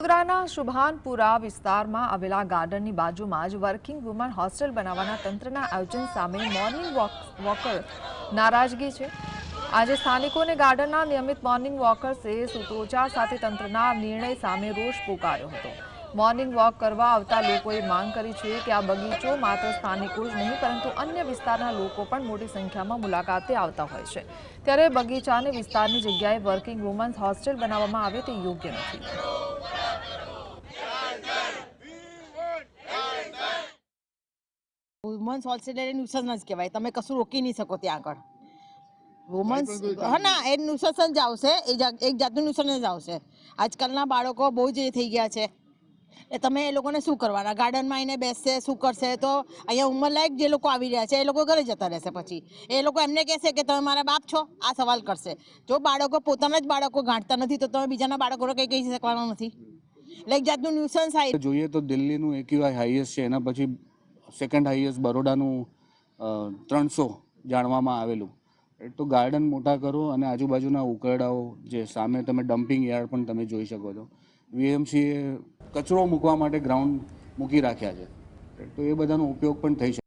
વડોદરાના શુભાનપુરા વિસ્તારમાં આવેલા ગાર્ડનની બાજુમાં જ વર્કિંગ વુમન હોસ્ટેલ બનાવવાના તંત્રના આયોજન સામે મોર્નિંગ વોકર નારાજગી છે. આજે સ્થાનિકોને ગાર્ડનના નિયમિત મોર્નિંગ વોકર્સે સૂત્રોચ્ચાર સાથે તંત્રના નિર્ણય સામે રોષ પોકાર્યો હતો. મોર્નિંગ વોક કરવા આવતા લોકોએ માંગ કરી છે કે આ બગીચો માત્ર સ્થાનિકો જ નહીં, પરંતુ અન્ય વિસ્તારના લોકો પણ મોટી સંખ્યામાં મુલાકાતે આવતા હોય છે. ત્યારે બગીચાને વિસ્તારની જગ્યાએ વર્કિંગ વુમન્સ હોસ્ટેલ બનાવવામાં આવે તે યોગ્ય નથી. વુમન્સ હોસ્ટેલ એ ન્યુસન્સ જ કહેવાય તમે કશું રોકી નહીં શકો ત્યાં આગળ વુમન્સ હા ના એ ન્યુસન્સ જ આવશે એ એક જાતનું ન્યુસન્સ જ આવશે આજકાલના બાળકો બહુ જ એ થઈ ગયા છે એ તમે એ લોકોને શું કરવાના ગાર્ડનમાં આવીને બેસશે શું કરશે તો અહીંયા ઉંમર લાયક જે લોકો આવી રહ્યા છે એ લોકો ઘરે જતા રહેશે પછી એ લોકો એમને કહેશે કે તમે મારા બાપ છો આ સવાલ કરશે જો બાળકો પોતાના જ બાળકો ગાંઠતા નથી તો તમે બીજાના બાળકોને કંઈ કહી શકવાના નથી. એટલે એક જાતનું ન્યુસન્સ આવી જોઈએ તો દિલ્હીનું એક્યુઆઈ હાઈએસ્ટ છે. એના પછી સેકન્ડ હાઈએસ્ટ બરોડાનું ત્રણસો જાણવામાં આવેલું. તો ગાર્ડન મોટા કરો અને આજુબાજુના ઉકરડાઓ જે સામે તમે ડમ્પિંગ યાર્ડ પણ તમે જોઈ શકો છો. વીએમસીએ કચરો મૂકવા માટે ગ્રાઉન્ડ મૂકી રાખ્યા છે. તો એ બધાનો ઉપયોગ પણ થઈ શકે.